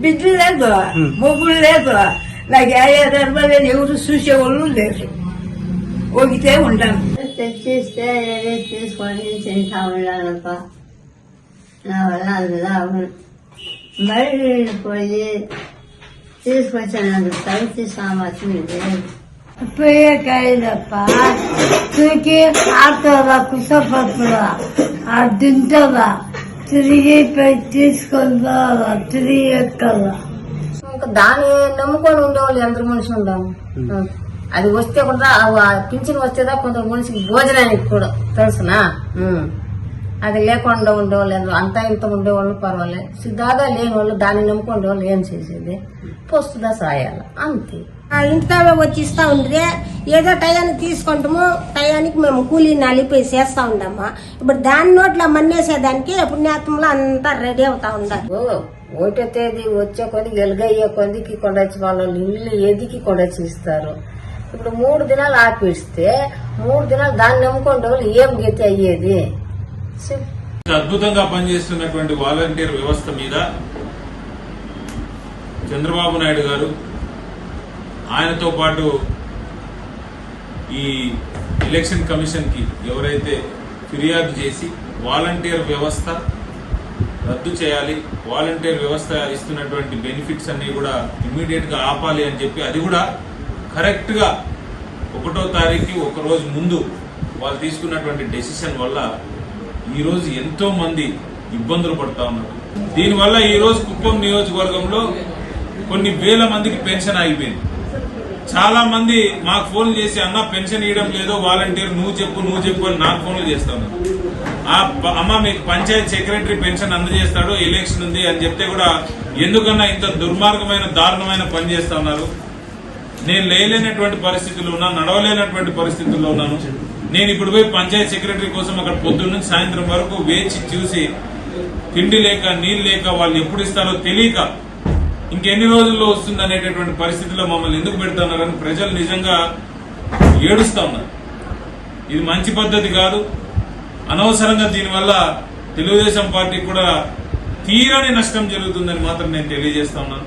బిడ్డలు లేదు మొగ్గులు లేదు నాకు ఏ ధర్మలేదు ఎవరు చూసేవాళ్ళు లేరు ఒగితే ఉంటాను తెచ్చిస్తే ఏదో తీసుకొని తింటా ఉండాలప్ప నా వల్ల అది లాభం బయట పోయి తీసుకొచ్చాను కలిసి సామర్థ్యం లేదు ఉపయోగపడప్ప తూకి ఆటోలా కుసపత్తులా ఆ తింటదా తిరిగి రావాలా తిరిగి ఎక్కాలా? ఇంకా దాన్ని నమ్ముకొని ఉండేవాళ్ళు ఎందరు మనుషులు ఉండాము అది వస్తే కూడా పింఛన్ వస్తేదా కొంత మనిషికి భోజనానికి కూడా తెలుసునా. అది లేకుండా ఉండేవాళ్ళు అంతా ఇంత ఉండేవాళ్ళు పర్వాలేదు. సిద్ధాగా లేని వాళ్ళు దాన్ని నమ్ముకొని ఉండేవాళ్ళు ఏం చేసేది? పొస్తుదా సాయాలి. అంతే. ఆ ఇంట్లో వచ్చి ఇస్తా ఉండ్రే ఏదో టయానికి తీసుకుంటాము టయానికి మేము కూలీ నలిపోయి చేస్తా ఉండమ్మా ఇప్పుడు దాని నోట్లో మన్నేసేదానికి పుణ్యాత్మలో అంతా రెడీ అవుతా ఉండాలి ఓ, ఒకటో తేదీ వచ్చే కొద్ది వెలుగయ్యే కొద్దికి కొండొచ్చి వాళ్ళ ఇల్లు ఎదికి కొండొచ్చి ఇస్తారు. ఇప్పుడు మూడు దినాలు ఆపిస్తే మూడు దినాలు దాన్ని నమ్ముకుంటే వాళ్ళు ఏం గతి అయ్యేది? అద్భుతంగా పనిచేస్తున్నటువంటి వాలంటీర్ వ్యవస్థ మీద చంద్రబాబు నాయుడు గారు ఆయనతో పాటు ఈ ఎలక్షన్ కమిషన్కి ఎవరైతే ఫిర్యాదు చేసి వాలంటీర్ వ్యవస్థ రద్దు చేయాలి వాలంటీర్ వ్యవస్థ ఇస్తున్నటువంటి బెనిఫిట్స్ అన్నీ కూడా ఇమ్మీడియట్గా ఆపాలి అని చెప్పి అది కూడా కరెక్ట్గా ఒకటో తారీఖు ఒక రోజు ముందు వాళ్ళు తీసుకున్నటువంటి డెసిషన్ వల్ల ఈరోజు ఎంతోమంది ఎంతో మంది ఇబ్బందులు పడతా ఉన్నారు. దీనివల్ల ఈరోజు కుప్పం నియోజకవర్గంలో కొన్ని వేల మందికి పెన్షన్ ఆగిపోయింది. చాలా మంది మాకు ఫోన్ చేసి అన్న పెన్షన్ ఇవ్వడం లేదో వాలంటీర్ నువ్వు చెప్పు నువ్వు చెప్పు అని నాకు ఫోన్లు చేస్తాను. ఆ అమ్మ మీకు పంచాయత్ సెక్రటరీ పెన్షన్ అందజేస్తాడు ఎలక్షన్ ఉంది అని చెప్తే కూడా ఎందుకన్నా ఇంత దుర్మార్గమైన దారుణమైన పని చేస్తా ఉన్నారు? నేను లేలేనటువంటి పరిస్థితుల్లో ఉన్నాను నడవలేనటువంటి పరిస్థితుల్లో ఉన్నాను. నేను ఇప్పుడు పోయి పంచాయత్ సెక్రటరీ కోసం అక్కడ పొద్దున్న నుంచి సాయంత్రం వరకు వేచి చూసి తిండి లేక నీళ్ళు లేక వాళ్ళు ఎప్పుడు ఇస్తారో తెలియక ఇంకెన్ని రోజుల్లో వస్తుంది అనేటటువంటి పరిస్థితిలో మమ్మల్ని ఎందుకు పెడుతున్నారని ప్రజలు నిజంగా ఏడుస్తా ఉన్నారు. ఇది మంచి పద్ధతి కాదు. అనవసరంగా దీనివల్ల తెలుగుదేశం పార్టీ కూడా తీరని నష్టం జరుగుతుందని మాత్రం నేను తెలియజేస్తా ఉన్నాను.